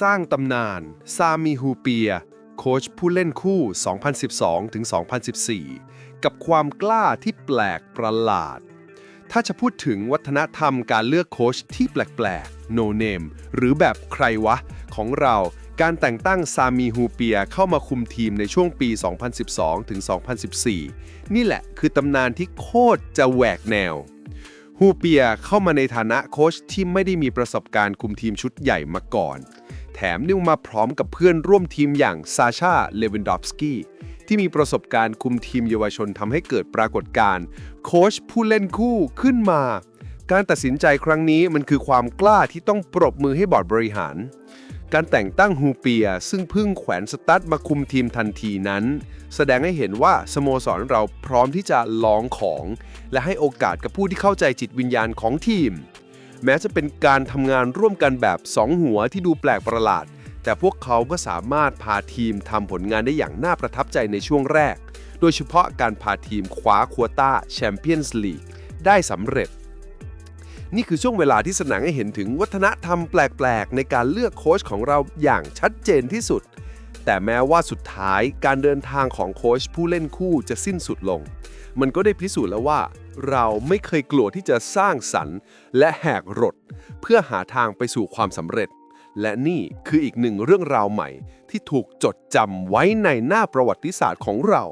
สร้างตำนาน ซามีฮูเปีย โค้ชผู้เล่นคู่ 2012ถึง2014 กับความกล้าที่แปลกประหลาด ถ้าจะพูดถึงวัฒนธรรมการเลือกโค้ชที่แปลกๆ no name หรือแบบใครวะ ของเราการแต่งตั้งซามีฮูเปียเข้ามาคุมทีมในช่วงปี 2012 ถึง 2014 นี่แหละคือตำนานที่โคตรจะแหวกแนว ฮูเปียเข้ามาในฐานะโค้ชที่ไม่ได้มีประสบการณ์คุมทีมชุดใหญ่มาก่อน มยังมาพร้อมกับเพื่อนร่วมทีมอย่างซาชาเลวินดอฟสกี้ที่มีประสบการณ์คุมทีมเยาวชนทำให้เกิดปรากฏการณ์โค้ชผู้เล่นคู่ขึ้นมา การตัดสินใจครั้งนี้มันคือความกล้าที่ต้องปรบมือให้บอร์ดบริหาร การแต่งตั้งฮูเปีย ซึ่งพิ่งแขวนสตัดมาคุมทีมทันทีนั้น แสดงให้เห็นว่าสโมสรเราพร้อมที่จะลองของ และให้โอกาสกับผู้ที่เข้าใจจิตวิญญาณของทีม แม้จะเป็นการทำงานร่วมกันแบบสองหัวที่ดูแปลกประหลาด แต่พวกเขาก็สามารถพาทีมทำผลงานได้อย่างน่าประทับใจในช่วงแรก โดยเฉพาะการพาทีมคว้าควอต้าแชมเปี้ยนส์ลีกได้สำเร็จ นี่คือช่วงเวลาที่แสดงให้เห็นถึงวัฒนธรรมแปลก ๆ ในการเลือกโค้ชของเราอย่างชัดเจนที่สุด แต่แม้ว่าสุดท้ายการเดินทางของโค้ชผู้เล่นคู่จะสิ้นสุดลง มันก็ได้พิสูจน์แล้วว่า เราไม่เคยกลัวที่จะสร้างสรรค์ และแหกรถ เพื่อหาทางไปสู่ความสำเร็จ และนี่คืออีกหนึ่งเรื่องราวใหม่ที่ถูกจดจำไว้ในหน้าประวัติศาสตร์ของเรา